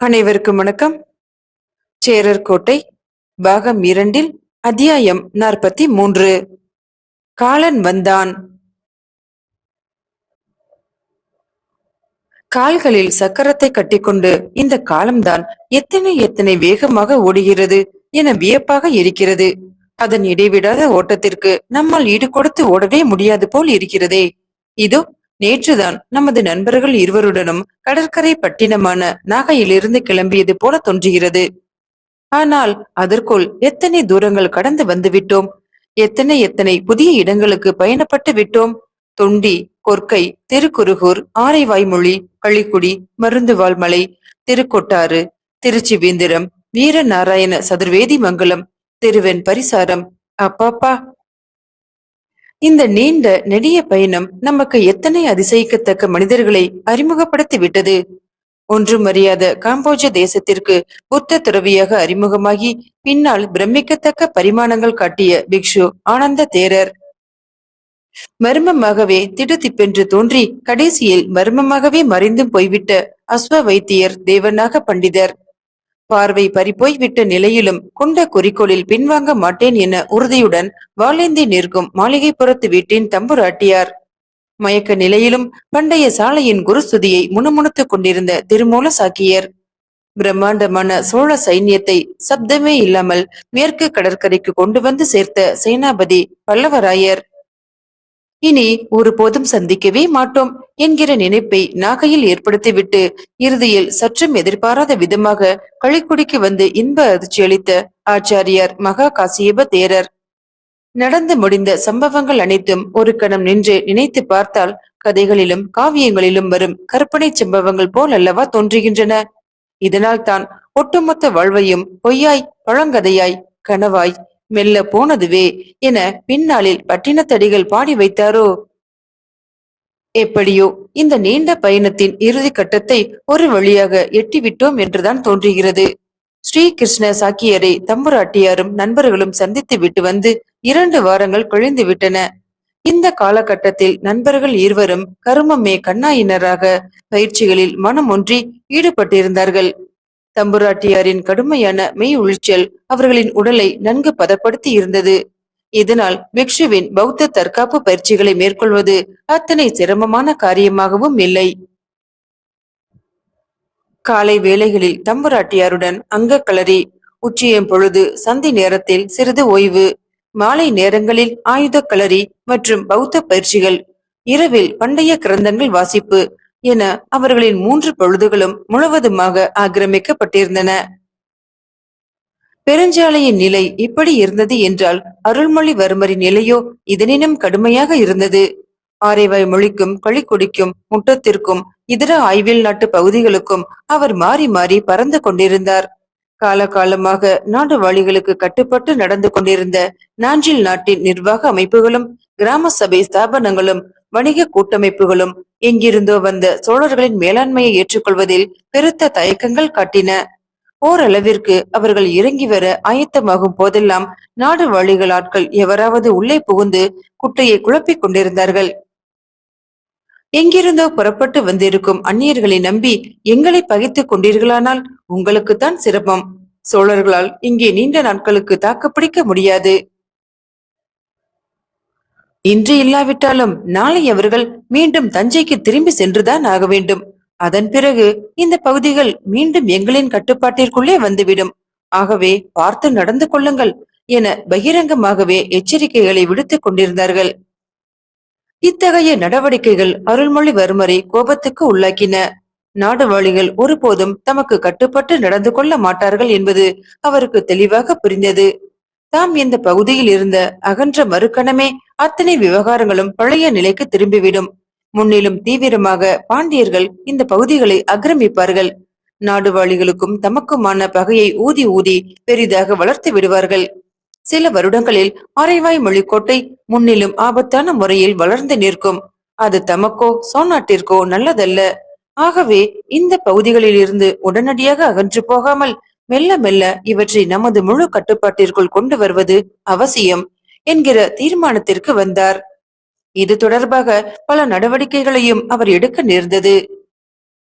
அனைவருக்கும் வணக்கம். சேரர் கோட்டை பாகம் இரண்டில் அத்தியாயம் நாற்பத்தி மூன்று. காலன் வந்தான். கால்களில் சக்கரத்தை கட்டிக்கொண்டு இந்த காலம்தான் எத்தனை எத்தனை வேகமாக ஓடுகிறது என வியப்பாக இருக்கிறது. அதன் இடைவிடாத ஓட்டத்திற்கு நம்மால் ஈடு கொடுத்து ஓடவே முடியாது போல் இருக்கிறதே. இதோ நேற்றுதான் நமது நண்பர்கள் இருவருடனும் கடற்கரை பட்டினமான நாகையிலிருந்து கிளம்பியது போல தோன்றுகிறது. ஆனால் அதற்குள் எத்தனை தூரங்கள் கடந்து வந்து விட்டோம்? எத்தனை எத்தனை புதிய இடங்களுக்கு பயணப்பட்டு விட்டோம்? தொண்டி கொற்கை திருக்குறுகூர் ஆரைவாய்மொழி களிக்குடி மருந்துவாழ்மலை திருக்கொட்டாறு திருச்சிவேந்திரம் வீரநாராயண சதுர்வேதி மங்கலம் திருவெண் பரிசாரம். அப்பாப்பா! இந்த நீண்ட நெடிய பயணம் நமக்கு எத்தனை அதிசயிக்கத்தக்க மனிதர்களை அறிமுகப்படுத்தி விட்டது ஒன்றும் அறியாத காம்போஜ தேசத்திற்கு புத்த துறவியாக அறிமுகமாகி பின்னால் பிரமிக்கத்தக்க பரிமாணங்கள் காட்டிய பிக்ஷு ஆனந்த தேரர். மர்மமாகவே திடுதிப்பென்று தோன்றி கடைசியில் மர்மமாகவே மறைந்தும் போய்விட்ட அஸ்வ வைத்தியர் தேவனாக பண்டிதர். பார்வை பறிப்போய் விட்ட நிலையிலும் கொண்ட குறிக்கோளில் பின்வாங்க மாட்டேன் என உறுதியுடன் வாழேந்தி நிற்கும் மாளிகைப்புறத்து வீட்டின் தம்புராட்டியார். மயக்க நிலையிலும் பண்டைய சாலையின் குருஸ்துதியை முணுமுணுத்துக் கொண்டிருந்த திருமூல சாக்கியர். பிரம்மாண்டமான சோழ சைன்யத்தை சப்தமே இல்லாமல் மேற்கு கடற்கரைக்கு கொண்டு வந்து சேர்த்த சேனாபதி பல்லவராயர் இனி ஒருபோதும் சந்திக்கவே மாட்டோம் என்கிற நினைப்பை நாகையில் ஏற்படுத்திவிட்டு இறுதியில் சற்றும் எதிர்பாராத விதமாக களிக்குடிக்கு வந்து இன்ப அதிர்ச்சி அளித்த ஆச்சாரியார் மகா காசியப தேரர். நடந்து முடிந்த சம்பவங்கள் அனைத்தும் ஒரு கணம் நின்று நினைத்து பார்த்தால் கதைகளிலும் காவியங்களிலும் வரும் கற்பனை சம்பவங்கள் போல் அல்லவா தோன்றுகின்றன. இதனால் தான் ஒட்டுமொத்த வாழ்வையும் பொய்யாய் பழங்கதையாய் கனவாய் மெல்ல போனதுவே என பின்னாளில் பட்டினத்தடிகள் பாடி வைத்தாரோ? எப்படியோ இந்த நீண்ட பயணத்தின் இறுதி கட்டத்தை ஒரு வழியாக எட்டிவிட்டோம் என்றுதான் தோன்றுகிறது. ஸ்ரீ கிருஷ்ண சாக்கியரை தம்புராட்டியாரும் நண்பர்களும் சந்தித்து விட்டு வந்து இரண்டு வாரங்கள் கழிந்து விட்டன. இந்த காலகட்டத்தில் நண்பர்கள் இருவரும் கருமமே கண்ணாயினராக பயிற்சிகளில் மனம் ஒன்றி ஈடுபட்டிருந்தார்கள். தம்புராட்டியாரின் கடுமையான மெய் உழிச்சல் அவர்களின் உடலை நன்கு பதப்படுத்தி இருந்தது. இதனால் பிக்ஷுவின் பௌத்த தற்காப்பு பயிற்சிகளை மேற்கொள்வது அத்தனை சிரமமான காரியமாகவும் இல்லை. காலை வேளைகளில் தம்புராட்டியாருடன் அங்க களரி உச்சியம் பொழுது சந்தி நேரத்தில் சிறிது ஓய்வு மாலை நேரங்களில் ஆயுத களரி மற்றும் பௌத்த பயிற்சிகள் இரவில் பண்டைய கிரந்தங்கள் வாசிப்பு என அவர்களின் மூன்று பொழுதுகளும் முழுவதுமாக ஆக்கிரமிக்கப்பட்டிருந்தன. பெருஞ்சாலையின் நிலை இப்படி இருந்தது என்றால் அருள்மொழிவர்மரின் நிலையோ இதனினும் கடுமையாக இருந்தது. ஆரைவாய் மொழிக்கும் களிக்குடிக்கும் முட்டத்திற்கும் இதர ஆய்வில் நாட்டு பகுதிகளுக்கும் அவர் மாறி மாறி பறந்து கொண்டிருந்தார். காலகாலமாக நாடு வாழிகளுக்கு கட்டுப்பட்டு நடந்து கொண்டிருந்த நாஞ்சில் நாட்டின் நிர்வாக அமைப்புகளும் கிராம சபை ஸ்தாபனங்களும் வணிக கூட்டமைப்புகளும் எங்கிருந்தோ வந்த சோழர்களின் மேலாண்மையை ஏற்றுக்கொள்வதில் பெருத்த தயக்கங்கள் காட்டின. ஓரளவிற்கு அவர்கள் இறங்கி வர ஆயத்தமாகும் போதெல்லாம் நாடு வழிகள் ஆட்கள் எவராவது உள்ளே புகுந்து குட்டையை குழப்பிக் கொண்டிருந்தார்கள். எங்கிருந்தோ புறப்பட்டு வந்திருக்கும் அந்நியர்களை நம்பி எங்களை பகைத்துக் கொண்டீர்களானால் உங்களுக்குத்தான் சிரமம். சோழர்களால் இங்கே நீண்ட நாட்களுக்கு தாக்குப்பிடிக்க முடியாது. இன்று இல்லாவிட்டாலும் நாளை அவர்கள் மீண்டும் தஞ்சைக்கு திரும்பி சென்றுதான் ஆக வேண்டும். அதன் பிறகு இந்த பகுதிகள் மீண்டும் எங்களின் கட்டுப்பாட்டிற்குள்ளே வந்துவிடும். ஆகவே பார்த்து நடந்து கொள்ளுங்கள் என பகிரங்கமாகவே எச்சரிக்கைகளை விடுத்துக் கொண்டிருந்தார்கள். இத்தகைய நடவடிக்கைகள் அருள்மொழிவர்மரை கோபத்துக்கு உள்ளாக்கின. நாடுவாளிகள் ஒருபோதும் தமக்கு கட்டுப்பட்டு நடந்து கொள்ள மாட்டார்கள் என்பது அவருக்கு தெளிவாக புரிந்தது. தாம் இந்த பகுதியில் இருந்த அகன்ற மறுக்கணமே அத்தனை விவகாரங்களும் பழைய நிலைக்கு திரும்பிவிடும். முன்னிலும் தீவிரமாக பாண்டியர்கள் இந்த பகுதிகளை ஆக்கிரமிப்பார்கள் நாடுவாளிகளுக்கும் தமக்குமான பகையை ஊதி ஊதி பெரிதாக வளர்த்து விடுவார்கள். சில வருடங்களில் அரைவாய் மொழிக்கோட்டை முன்னிலும் ஆபத்தான முறையில் வளர்ந்து நிற்கும். அது தமக்கோ சோநாட்டிற்கோ நல்லதல்ல. ஆகவே இந்த பகுதிகளில் இருந்து உடனடியாக அகன்று போகாமல் மெல்ல மெல்ல இவற்றை நமது முழு கட்டுப்பாட்டிற்குள் கொண்டு வருவது அவசியம் என்கிற தீர்மானத்திற்கு வந்தார். இது தொடர்பாக பல நடவடிக்கைகளையும் அவர் எடுக்க நேர்ந்தது.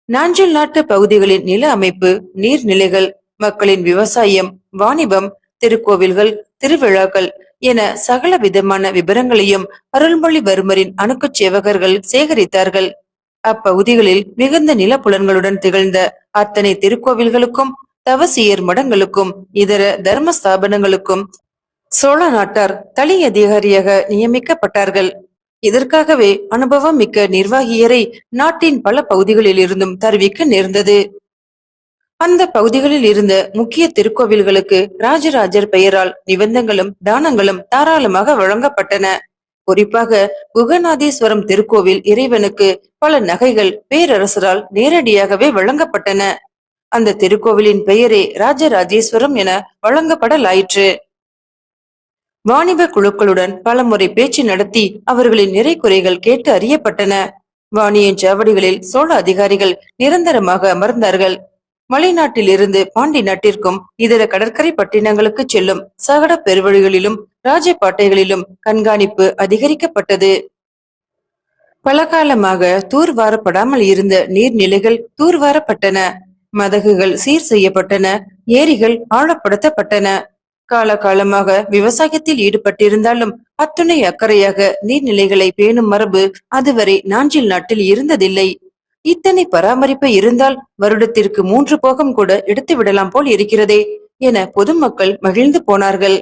நாஞ்சில் நாட்டு பகுதிகளின் நில அமைப்பு நீர்நிலைகள் மக்களின் விவசாயம் வாணிபம் திருக்கோவில்கள் திருவிழாக்கள் என சகல விதமான விபரங்களையும் அருள்மொழிவர்மரின் அணுக்குச் சேவகர்கள் சேகரித்தார்கள். அப்பகுதிகளில் மிகுந்த நிலப்புலன்களுடன் திகழ்ந்த அத்தனை திருக்கோவில்களுக்கும் தவசியர் மடங்களுக்கும் இதர தர்ம ஸ்தாபனங்களுக்கும் சோழ நாட்டார் தனி அதிகாரியாக நியமிக்கப்பட்டார்கள். இதற்காகவே அனுபவம் மிக்க நிர்வாகியரை நாட்டின் பல பகுதிகளில் இருந்தும் தருவிக்க நேர்ந்தது. அந்த பகுதிகளில் இருந்த முக்கிய திருக்கோவில்களுக்கு ராஜராஜர் பெயரால் நிபந்தங்களும் தானங்களும் தாராளமாக வழங்கப்பட்டன. குறிப்பாக குகநாதீஸ்வரம் திருக்கோவில் இறைவனுக்கு பல நகைகள் பேரரசரால் நேரடியாகவே வழங்கப்பட்டன. அந்த திருக்கோவிலின் பெயரே ராஜராஜேஸ்வரம் என வழங்கப்படலாயிற்று. வாணிப குழுக்களுடன் பலமுறை பேச்சு நடத்தி அவர்களின் நிறை குறைகள் கேட்டு அறியப்பட்டன. வாணியின் சாவடிகளில் சோழ அதிகாரிகள் நிரந்தரமாக அமர்ந்தார்கள். மலைநாட்டிலிருந்து பாண்டி நாட்டிற்கும் இதர கடற்கரை பட்டினங்களுக்கு செல்லும் சகட பெருவழிகளிலும் ராஜபாட்டைகளிலும் கண்காணிப்பு அதிகரிக்கப்பட்டது. பல காலமாக தூர்வாரப்படாமல் இருந்த நீர்நிலைகள் தூர்வாரப்பட்டன. மதகுகள் சீர் செய்யப்பட்டன ஏரிகள் ஆழப்படுத்தப்பட்டன. காலகாலமாக விவசாயத்தில் ஈடுபட்டிருந்தாலும் அத்துணை அக்கறையாக நீர்நிலைகளை பேணும் மரபு அதுவரை நாஞ்சில் நாட்டில் இருந்ததில்லை. இத்தனை பராமரிப்பு இருந்தால் வருடத்திற்கு மூன்று போகம் கூட எடுத்து விடலாம் போல் இருக்கிறதே என பொதுமக்கள் மகிழ்ந்து போனார்கள்.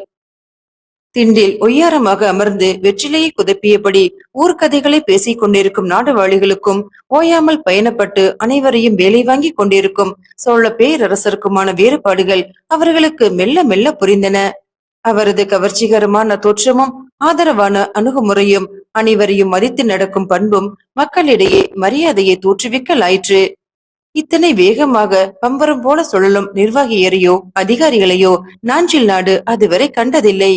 திண்டில் ஒய்யாரமாக அமர்ந்து வெற்றிலையை குதப்பியபடி ஊர்க்கதைகளை பேசிக் கொண்டிருக்கும் நாடுவாளிகளுக்கும் ஓயாமல் பயணப்பட்டு அனைவரையும் வேலை வாங்கி கொண்டிருக்கும் சோழ பேரரசருக்குமான வேறுபாடுகள் அவர்களுக்கு மெல்ல மெல்ல புரிந்தன. அவரது கவர்ச்சிகரமான தோற்றமும் ஆதரவான அணுகுமுறையும் அனைவரையும் மதித்து நடக்கும் பண்பும் மக்களிடையே மரியாதையை தோற்றுவிக்கலாயிற்று. இத்தனை வேகமாக பம்பரம் போல சுழலும் நிர்வாகியரையோ அதிகாரிகளையோ நாஞ்சில் நாடு அதுவரை கண்டதில்லை.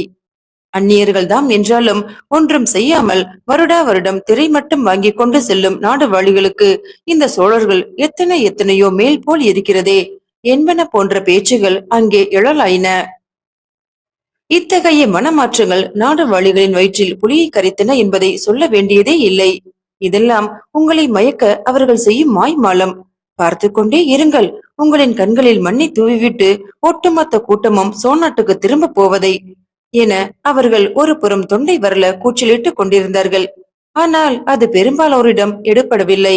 அந்நியர்கள் தாம் என்றாலும் ஒன்றும் செய்யாமல் வருடா வருடம் திரை மட்டும் வாங்கி கொண்டு செல்லும் நாடு வாழிகளுக்கு இந்த சோழர்கள் எத்தனை எத்தனையோ மேல் போல் இருக்கிறதே என்பன போன்ற பேச்சுகள் அங்கே எழலாயின. இத்தகைய மனமாற்றங்கள் நாடு வாழிகளின் வயிற்றில் புலியை கரைத்தன என்பதை சொல்ல வேண்டியதே இல்லை. இதெல்லாம் உங்களை மயக்க அவர்கள் செய்யும் மாய்மாலம். பார்த்து கொண்டே இருங்கள். உங்களின் கண்களில் மண்ணை தூவிவிட்டு ஒட்டுமொத்த கூட்டமும் சோநாட்டுக்கு திரும்ப போவதை என அவர்கள் ஒரு புறம் தொண்டை வரல கூச்சலிட்டுக் கொண்டிருந்தார்கள். ஆனால் அது பெரும்பாலோரிடம் எடுபடவில்லை.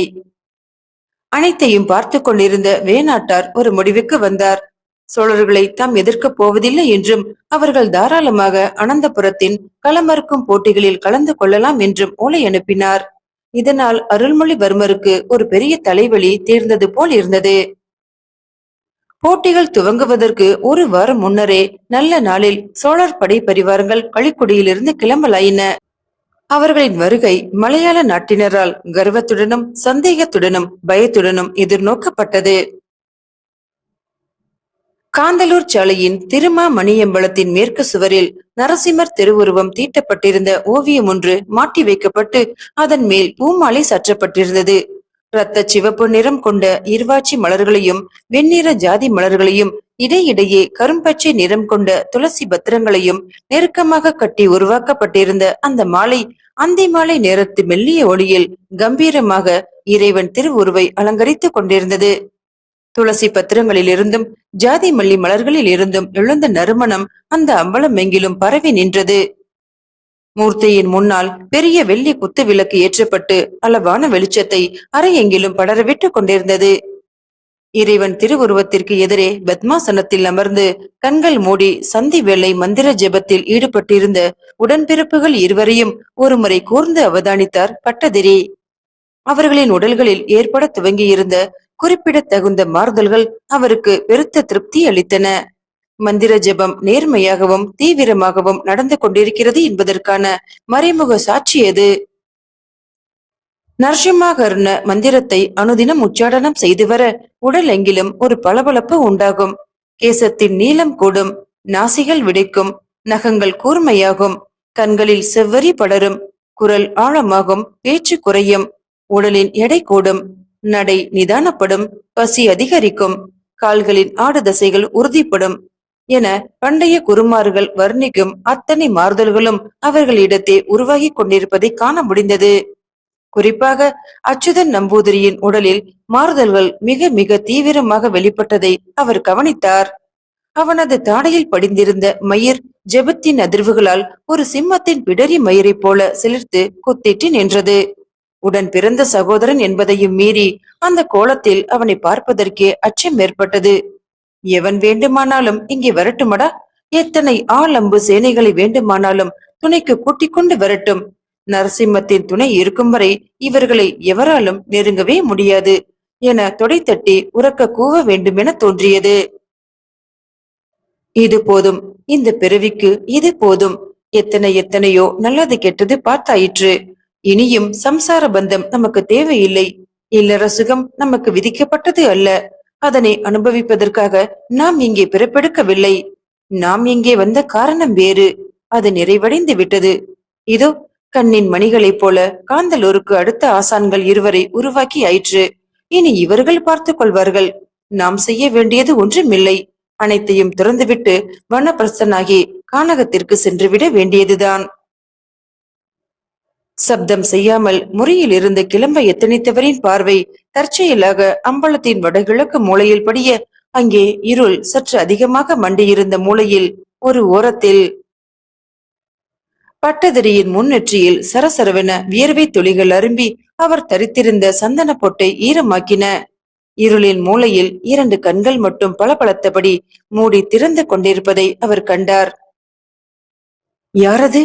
அனைத்தையும் பார்த்து கொண்டிருந்த வேணாட்டார் ஒரு முடிவுக்கு வந்தார். சோழர்களை தாம் எதிர்க்கப் போவதில்லை என்றும் அவர்கள் தாராளமாக அனந்தபுரத்தின் களமறுக்கும் போட்டிகளில் கலந்து கொள்ளலாம் என்றும் ஓலை அனுப்பினார். இதனால் அருள்மொழிவர்மருக்கு ஒரு பெரிய தலைவலி தேர்ந்தது போல் இருந்தது. போட்டிகள் துவங்குவதற்கு ஒரு வாரம் முன்னரே நல்ல நாளில் சோழர் படை பரிவாரங்கள் களிக்குடியிலிருந்து கிளம்பலாயின. அவர்களின் வருகை மலையாள நாட்டினரால் கர்வத்துடனும் சந்தேகத்துடனும் பயத்துடனும் எதிர்நோக்கப்பட்டது. காந்தலூர் சாலையின் திருமா மணியம்பலத்தின் மேற்கு சுவரில் நரசிம்மர் திருவுருவம் தீட்டப்பட்டிருந்த ஓவியம் ஒன்று மாட்டி வைக்கப்பட்டு அதன் மேல் பூமாலை சற்றப்பட்டிருந்தது. இரத்த சிவப்பு நிறம் கொண்ட இருவாச்சி மலர்களையும் வெண்ணிற ஜாதி மலர்களையும் இடையிடையே கரும்பச்சை நிறம் கொண்ட துளசி பத்திரங்களையும் நெருக்கமாக கட்டி உருவாக்கப்பட்டிருந்த அந்த மாலை அந்தி மாலை நேரத்து மெல்லிய ஒளியில் கம்பீரமாக இறைவன் திருவுருவை அலங்கரித்துக் கொண்டிருந்தது. துளசி பத்திரங்களில் இருந்தும் ஜாதி மல்லி மலர்களில் இருந்தும் எழுந்த நறுமணம் அந்த அம்பலம் எங்கிலும் பரவி நின்றது. மூர்த்தியின் முன்னால் பெரிய வெள்ளி குத்து விளக்கு ஏற்றப்பட்டு அளவான வெளிச்சத்தை அறையெங்கிலும் படரவிட்டுக் கொண்டிருந்தது. இறைவன் திருவுருவத்திற்கு எதிரே பத்மாசனத்தில் அமர்ந்து கண்கள் மூடி சந்தி வேலை மந்திர ஜெபத்தில் ஈடுபட்டிருந்த உடன்பிறப்புகள் இருவரையும் ஒருமுறை கூர்ந்து அவதானித்தார் பட்டதிரி. அவர்களின் உடல்களில் ஏற்பட துவங்கியிருந்த குறிப்பிடத்தகுந்த மாறுதல்கள் அவருக்கு பெருத்த திருப்தி அளித்தன. மந்திர ஜெபம் நேர்மையாகவும் தீவிரமாகவும் நடந்து கொண்டிருக்கிறது என்பதற்கான மறைமுக சாட்சி எது? நரசிம்மாகர்ண மந்திரத்தை அனுதினம் உச்சாடனம் செய்து வர உடல் எங்கிலும் ஒரு பளபளப்பு உண்டாகும். கேசத்தின் நீளம் கூடும் நாசிகள் விடைக்கும் நகங்கள் கூர்மையாகும் கண்களில் செவ்வரி படரும் குரல் ஆழமாகும் பேச்சு குறையும் உடலின் எடை கூடும் நடை நிதானப்படும் பசி அதிகரிக்கும் கால்களின் ஆடு தசைகள் உறுதிப்படும். என பண்டைய குருமார்கள் வர்ணிக்கும் அத்தனை மாறுதல்களும் அவர்களிடத்தே உருவாகி கொண்டிருப்பதை காண முடிந்தது. குறிப்பாக அச்சுதன் நம்பூதிரியின் உடலில் மாறுதல்கள் மிக மிக தீவிரமாக வெளிப்பட்டதை அவர் கவனித்தார். அவனது தாடையில் படிந்திருந்த மயிர் ஜெபத்தின் அதிர்வுகளால் ஒரு சிம்மத்தின் பிடரி மயிரைப் போல சிலிர்த்து குத்திட்டு நின்றது. உடன் பிறந்த சகோதரன் என்பதையும் மீறி அந்த கோலத்தில் அவனை பார்ப்பதற்கே அச்சம் ஏற்பட்டது. எவன் வேண்டுமானாலும் இங்கே வரட்டுமடா? எத்தனை ஆலம்பு சேனைகளை வேண்டுமானாலும் துணைக்கு கூட்டிக் கொண்டு வரட்டும். நரசிம்மத்தின் துணை இருக்கும் வரை இவர்களை எவராலும் நெருங்கவே முடியாது என தொடை தட்டி உறக்க கூவ வேண்டுமென தோன்றியது. இது போதும். இந்த பிறவிக்கு இது போதும். எத்தனை எத்தனையோ நல்லது கெட்டது பார்த்தாயிற்று. இனியும் சம்சார பந்தம் நமக்கு தேவையில்லை. இல்லற சுகம் நமக்கு விதிக்கப்பட்டது அல்ல. அதனை அனுபவிப்பதற்காக நாம் இங்கே பிறப்பெடுக்கவில்லை. நாம் இங்கே வந்த காரணம் வேறு. அது நிறைவடைந்து விட்டது. இதோ கண்ணின் மணிகளைப் போல காந்தலூருக்கு அடுத்த ஆசான்கள் இருவரை உருவாக்கி ஆயிற்று. இனி இவர்கள் பார்த்துக் கொள்வார்கள். நாம் செய்ய வேண்டியது ஒன்றுமில்லை. அனைத்தையும் திறந்துவிட்டு வனப்பிரசனாகி கானகத்திற்கு சென்றுவிட வேண்டியதுதான். சப்தம் செய்யாமல் முறியில் இருந்து கிளம்ப எத்தனித்தவரின் பார்வை தற்செயலாக அம்பலத்தின் வடகிழக்கு மூலையில் படிய அங்கே இருள் சற்று அதிகமாக மண்டியிருந்த மூலையில் ஒரு ஓரத்தில் பட்டதிரியின் முன்னெற்றியில் சரசரவென வியர்வை துளிகள் அரும்பி அவர் தரித்திருந்த சந்தன பொட்டை ஈரமாக்கின. இருளின் மூலையில் இரண்டு கண்கள் மட்டும் பளபளத்தபடி மூடி திறந்து கொண்டிருப்பதை அவர் கண்டார். யாரது?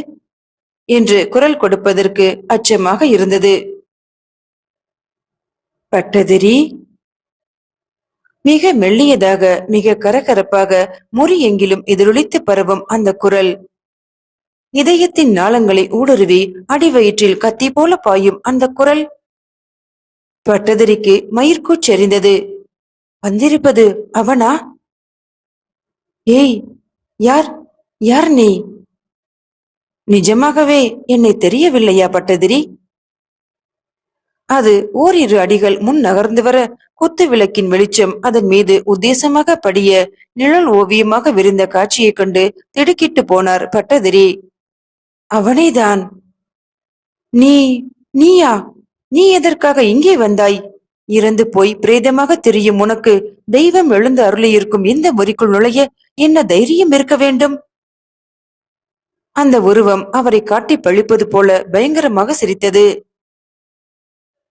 என்று குரல் கொடுப்பதற்கு அச்சமாக இருந்தது. பட்டதிரி மிக மெல்லியதாக மிக கரகரப்பாக முறி எங்கிலும் எதிரொலித்து பரவும் அந்த குரல். இதயத்தின் நாளங்களை ஊடுருவி அடிவயிற்றில் கத்தி போல பாயும் அந்த குரல். பட்டதிரிக்கு மயிர்கூச்செறிந்தது வந்திருப்பது அவனா? ஏய் யார்? யார் நீ? நிஜமாகவே என்னை தெரியவில்லையா பட்டதிரி? அது ஓரிரு அடிகள் முன் நகர்ந்து வர குத்து விளக்கின் வெளிச்சம் அதன் மீது உத்தேசமாக படிய நிழல் ஓவியமாக விரிந்த காட்சியைக் கண்டு திடுக்கிட்டு போனார் பட்டதிரி. அவனைதான். நீ நீயா? நீ எதற்காக இங்கே வந்தாய்? இறந்து போய் பிரேதமாக தெரியும் உனக்கு தெய்வம் எழுந்து அருளியிருக்கும் இந்த முறிக்குள் நுழைய என்ன தைரியம் இருக்க வேண்டும்? அந்த உருவம் அவரை காட்டி பழிப்பது போல பயங்கரமாக சிரித்தது.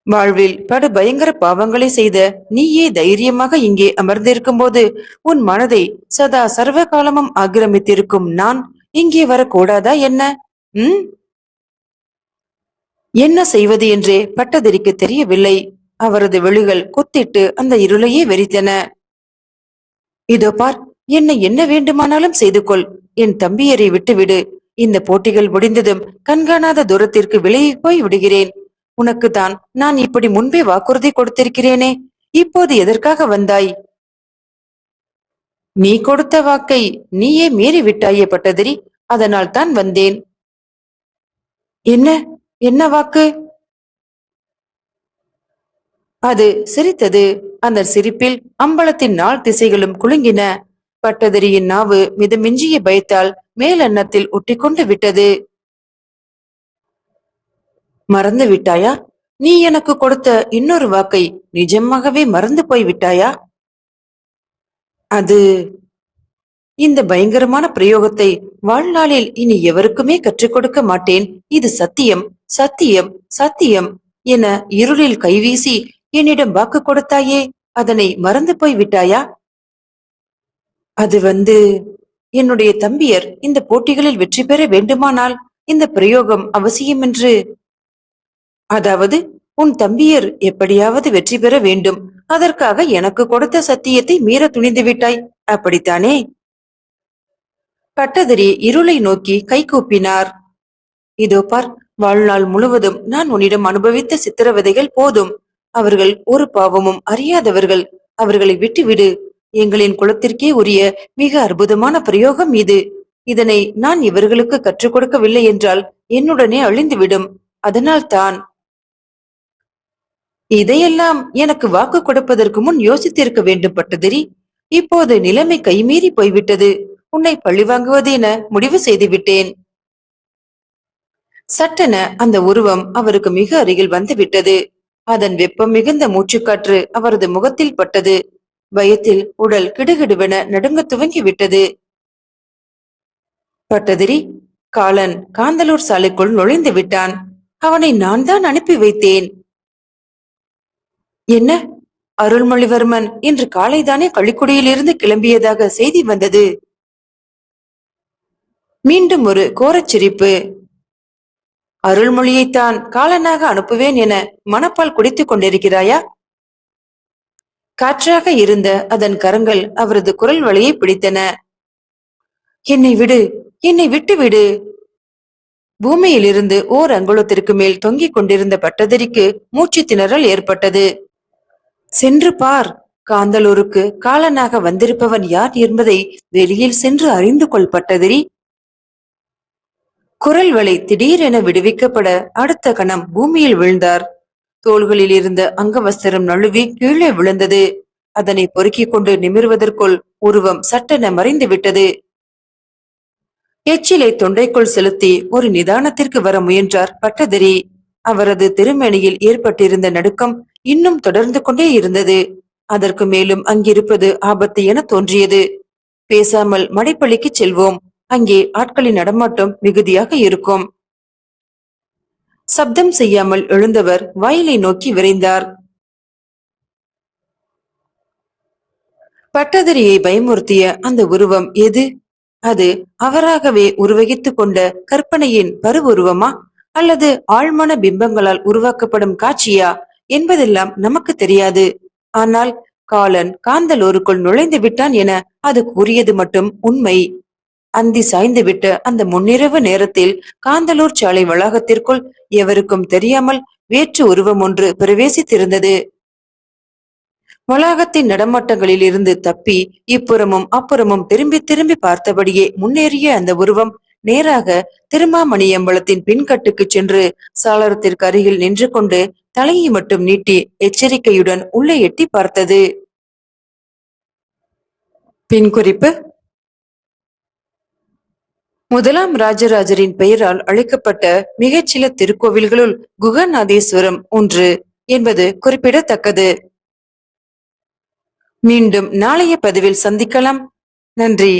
வாழ்வில் படு பயங்கர பாவங்களை செய்த நீயே தைரியமாக இங்கே அமர்ந்திருக்கும் போது உன் மனதை சதா சர்வ காலமும் ஆக்கிரமித்திருக்கும் நான் இங்கே வரக்கூடாதா என்ன? ம்? என்ன செய்வது என்றே பட்டதிரிக்கு தெரியவில்லை. அவரது விழிகள் குத்திட்டு அந்த இருளையே வெறித்தன. இதோ பார் என்னை என்ன வேண்டுமானாலும் செய்து கொள் என் தம்பியரை விட்டுவிடு. இந்த போட்டிகள் முடிந்ததும் கண்காணாத தூரத்திற்கு விலகி போய் விடுகிறேன். உனக்கு தான் நான் இப்படி முன்பே வாக்குறுதி கொடுத்திருக்கிறேனே. இப்போது எதற்காக வந்தாய்? நீ கொடுத்த வாக்கை நீயே மீறி விட்டாயே பட்டதிரி. அதனால் தான் வந்தேன். என்ன? என்ன வாக்கு? அது சிரித்தது. அந்த சிரிப்பில் அம்பலத்தின் நாள் திசைகளும் குலுங்கின. பட்டதிரியின் நாவு மிதமிஞ்சிய பயத்தால் மேலெண்ணத்தில் ஒட்டிக்கொண்டு விட்டது. மறந்து விட்டாயா? நீ எனக்கு கொடுத்த இன்னொரு வாக்கை நிஜமாகவே மறந்து போய் விட்டாயா? அது இந்த பயங்கரமான பிரயோகத்தை வாழ்நாளில் இனி எவருக்குமே கற்றுக் கொடுக்க மாட்டேன். இது சத்தியம் சத்தியம் சத்தியம் என இருளில் கைவீசி என்னிடம் வாக்கு கொடுத்தாயே அதனை மறந்து போய் விட்டாயா? அது வந்து என்னுடைய தம்பியர் இந்த போட்டிகளில் வெற்றி பெற வேண்டுமானால் இந்த பிரயோகம் அவசியம் என்று. அதாவது உன் தம்பியர் எப்படியாவது வெற்றி பெற வேண்டும். அதற்காக எனக்கு கொடுத்த சத்தியத்தை மீற துணிந்து விட்டாய். அப்படித்தானே? பட்டதிரி இருளை நோக்கி கை கூப்பினார். இதோ பார் வாழ்நாள் முழுவதும் நான் உன்னிடம் அனுபவித்த சித்திரவதைகள் போதும். அவர்கள் ஒரு பாவமும் அறியாதவர்கள். அவர்களை விட்டுவிடு. எங்களின் குலத்திற்கே உரிய மிக அற்புதமான பிரயோகம் இது. இதனை நான் இவர்களுக்கு கற்றுக் கொடுக்கவில்லை என்றால் என்னுடனே அழிந்துவிடும். அதனால் தான் இதையெல்லாம் எனக்கு வாக்கு கொடுப்பதற்கு முன் யோசித்திருக்க வேண்டும் பட்டதிரி இப்போது நிலைமை கைமீறி போய்விட்டது. உன்னை பழிவாங்குவது என முடிவு செய்து விட்டேன் சட்டென அந்த உருவம் அவருக்கு மிக அருகில் வந்துவிட்டது. அதன் வெப்பம் மிகுந்த மூச்சுக்காற்று அவரது முகத்தில் பட்டது. பயத்தில் உடல் கிடுகிடுவென நடுங்க துவங்கி விட்டது பட்டதிரி காலன் காந்தலூர் சாலைக்குள் நுழைந்து விட்டான். அவனை நான் தான் அனுப்பி வைத்தேன். என்ன? அருள்மொழிவர்மன் இன்று காலைதானே கள்ளிக்குடியிலிருந்து கிளம்பியதாக செய்தி வந்தது. மீண்டும் ஒரு கோரச் சிரிப்பு. அருள்மொழியைத்தான் காலனாக அனுப்புவேன் என மனப்பால் குடித்துக் கொண்டிருக்கிறாயா? காற்றாக இருந்த அதன் கரங்கள் அவரது குரல் வழியை பிடித்தன. என்னை விடு என்னை விட்டு விடு. பூமியிலிருந்து ஓர் அங்குலத்திற்கு மேல் தொங்கிக் கொண்டிருந்த பட்டதிரிக்கு மூச்சு திணறல் ஏற்பட்டது. சென்று பார் காந்தலூருக்கு காலனாக வந்திருப்பவன் யார் என்பதை வெளியில் சென்று அறிந்து கொள் பட்டதிரி குரல் வலை திடீரென விடுவிக்கப்பட அடுத்த கணம் பூமியில் விழுந்தார். தோள்களில் இருந்த அங்கவஸ்திரம் நழுவி கீழே விழுந்தது. அதனை பொறுக்கிக் கொண்டு நிமிர்வதற்குள் உருவம் சட்டென மறைந்து விட்டது. எச்சிலை தொண்டைக்குள் செலுத்தி ஒரு நிதானத்திற்கு வர முயன்றார் பட்டதிரி அவரது திருமேனியில் ஏற்பட்டிருந்த நடுக்கம் இன்னும் தொடர்ந்து கொண்டே இருந்தது. அதற்கு மேலும் அங்கிருப்பது ஆபத்து என தோன்றியது. பேசாமல் மடைப்பள்ளிக்கு செல்வோம். அங்கே ஆட்களின் நடமாட்டம் மிகுதியாக இருக்கும். சப்தம் செய்யாமல் எழுந்தவர் வயலை நோக்கி விரைந்தார். பட்டதிரியை பயமுறுத்திய அந்த உருவம் எது? அது அவராகவே உருவகித்துக் கொண்ட கற்பனையின் பருவுருவமா? அல்லது ஆழ்மன பிம்பங்களால் உருவாக்கப்படும் காட்சியா? என்பதெல்லாம் நமக்கு தெரியாது. ஆனால் காலன் காந்தலோருக்குள் நுழைந்து விட்டான் என அது கூறியது மட்டும் உண்மை. அந்தி சாய்ந்துவிட்டு அந்த முன்னிரவு நேரத்தில் காந்தலூர் சாலை வளாகத்திற்குள் எவருக்கும் தெரியாமல் வேற்று உருவம் ஒன்று பிரவேசித்திருந்தது. வளாகத்தின் நடமாட்டங்களில் இருந்து தப்பி இப்புறமும் அப்புறமும் திரும்பி திரும்பி பார்த்தபடியே முன்னேறிய அந்த உருவம் நேராக திருமாமணியம்பலத்தின் பின்கட்டுக்கு சென்று சாளரத்திற்கு அருகில் நின்று கொண்டு தலையை மட்டும் நீட்டி எச்சரிக்கையுடன் உள்ளே எட்டி பார்த்தது. பின் குறிப்பு முதலாம் ராஜராஜரின் பெயரால் அழைக்கப்பட்ட மிகச்சில திருக்கோவில்களுள் குகநாதேஸ்வரம் ஒன்று என்பது குறிப்பிடத்தக்கது. மீண்டும் நாளைய பதிவில் சந்திக்கலாம். நன்றி.